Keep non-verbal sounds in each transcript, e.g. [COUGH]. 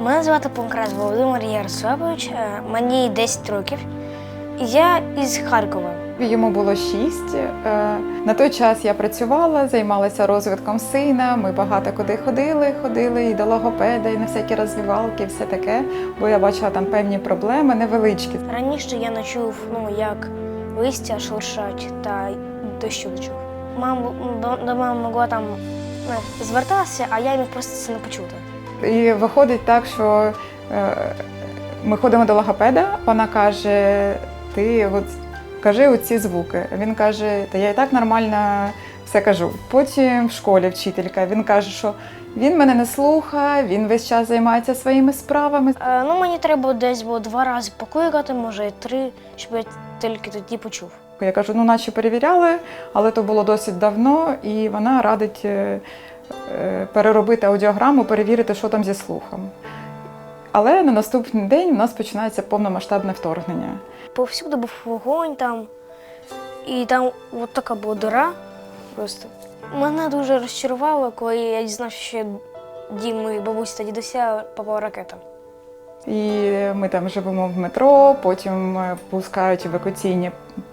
Мене звати Панкрас Володимир Ярославович, е, мені 10 років. Я із Харкова. Йому було шість. Е, На той час я працювала, займалася розвитком сина. Ми багато куди ходили, ходили і до логопеда, і на всякі розвивалки, і все таке. Бо я бачила там певні проблеми, невеличкі. Раніше я не чув, ну, як листя шуршать та дощу не чув. Мама, до, мами могла там ну, звертатися, а я міг просто це не почути. І виходить так, що е, ми ходимо до логопеда, вона каже: ти от кажи оці звуки. Він каже, та я і так нормально все кажу. Потім в школі вчителька він каже, що він мене не слухає, він весь час займається своїми справами. Е, ну, мені треба десь було два рази покликати, може і три, щоб я тільки тоді почув. Я кажу, ну наче перевіряли, але то було досить давно, і вона радить е, переробити аудіограму, перевірити, що там зі слухом. Але на наступний день у нас починається повномасштабне вторгнення. Повсюди був вогонь там, і там от така була дира просто. Мене дуже розчарувало, коли я дізнався, що дім моєї бабусі та дідуся попав ракета. І ми там живемо в метро, потім е, пускають евакуаційні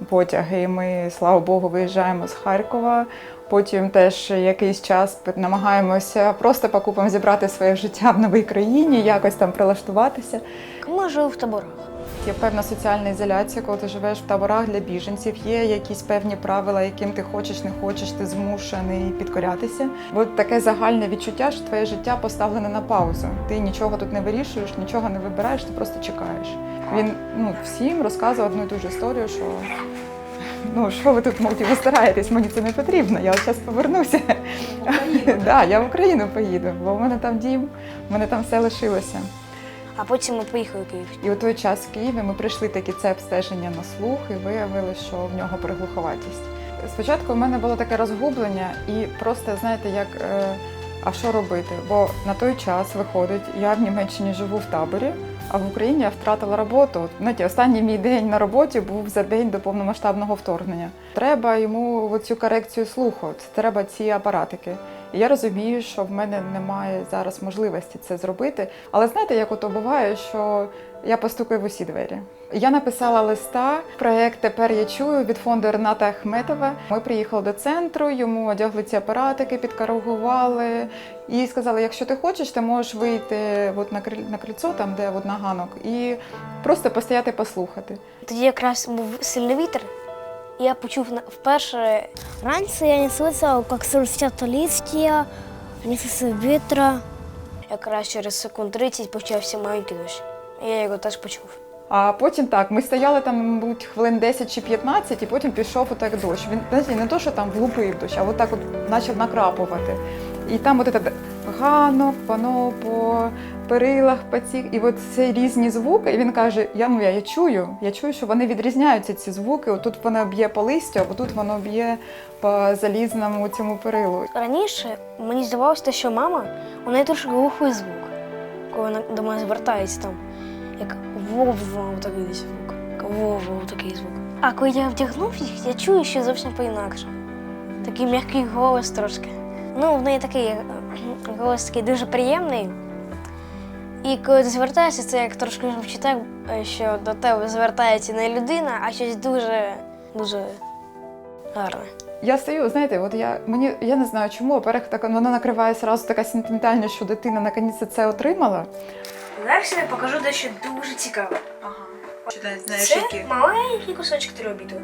потяги. і Ми, слава Богу, виїжджаємо з Харкова. Потім теж якийсь час намагаємося просто покупом зібрати своє життя в новій країні, якось там прилаштуватися. Ми жили в таборах. Є певна соціальна ізоляція, коли ти живеш в таборах для біженців. Є якісь певні правила, яким ти хочеш, не хочеш, ти змушений підкорятися. Бо таке загальне відчуття, що твоє життя поставлене на паузу. Ти нічого тут не вирішуєш, нічого не вибираєш, ти просто чекаєш. Він ну всім розказував одну і ту ж історію, що ну що ви тут мовті, ви стараєтесь, мені це не потрібно. Я зараз повернуся. [LAUGHS] Да, я в Україну поїду, бо в мене там дім, в мене там все лишилося. А потім ми поїхали в Київ. І у той час в Києві ми прийшли такі це обстеження на слух і виявили, що в нього приглуховатість. Спочатку в мене було таке розгублення, і просто знаєте, як е, а що робити? Бо на той час виходить, я в Німеччині живу в таборі, а в Україні я втратила роботу. От, Знаєте, останній мій день на роботі був за день до повномасштабного вторгнення. Треба йому цю корекцію слуху, треба ці апаратики. Я розумію, що в мене немає зараз можливості це зробити. Але знаєте, як ото буває, що я постукаю в усі двері. Я написала листа. Проект тепер я чую від фонду Рената Ахметова. Ми приїхали до центру, йому одягли ці апаратики, підкоригували і сказали: якщо ти хочеш, ти можеш вийти от на на крильцо, там де от на ганок, і просто постояти послухати. Тоді якраз був сильний вітер, я почув на- вперше Раньше я не слышал, как шелестят листья, не слышал ветра. якраз через секунд 30 почався маленький дощ. І я його теж почув. А потім так, ми стояли там, мабуть, хвилин 10 чи 15, і потім пішов отак дощ. Він знаєте, не то, що там влупив дощ, а отак от почав накрапувати. І там от этот ганок, воно по перилах, по цих, і от це різні звуки. І він каже: Я ну я, я чую, я чую, що вони відрізняються, ці звуки. Отут воно б'є по листю, а отут воно б'є по залізному цьому перилу. Раніше мені здавалося, що мама у неї трошки глухий звук, коли вона до мене звертається там, як вов такий звук, як вов такий звук. А коли я вдягнув їх, я чую, що зовсім по-інакше. Такий м'який голос трошки. Ну, в неї такий е, голос такий дуже приємний. І коли ти звертаєшся, це як трошки звучить так, е, що до тебе звертається не людина, а щось дуже, дуже гарне. Я стою, знаєте, от я мені я не знаю чому, перех так воно накриває зразу така сентиментальність, що дитина наконець це отримала. Зараз я покажу дещо дуже цікаве. Ага. Це маленький кусочок триобіту.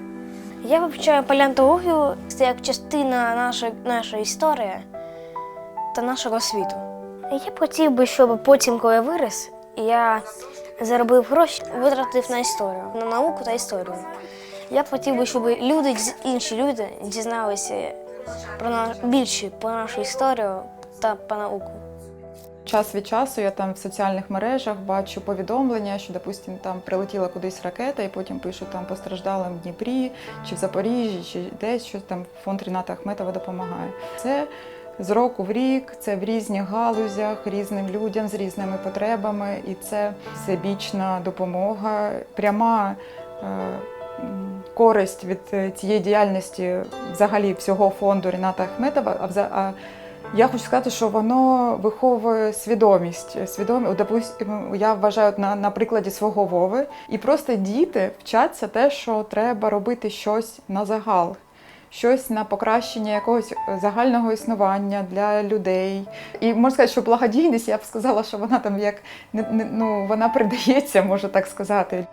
Я вивчаю палеонтологію це як частина нашої, нашої історії та нашого світу. Я б хотів би, щоб потім, коли я виріс, я заробив гроші, витратив на історію, на науку та історію. Я б хотів би, щоб люди, інші люди дізналися про на, більше про нашу історію та про науку. Час від часу я там в соціальних мережах бачу повідомлення, що, допустим, там прилетіла кудись ракета, і потім пишуть там постраждалим в Дніпрі, чи в Запоріжжі, чи десь що там фонд Ріната Ахметова допомагає. Це з року в рік, це в різних галузях, різним людям з різними потребами, і це всебічна допомога, пряма. е, Користь від е, цієї діяльності взагалі всього фонду Ріната Ахметова, а Я хочу сказати, що воно виховує свідомість. Свідомі, допустим, я вважаю на, на прикладі свого Вови, і просто діти вчаться те, що треба робити щось на загал, щось на покращення якогось загального існування для людей. І можна сказати, що благодійність, я б сказала, що вона там як ну, вона придається, можу так сказати.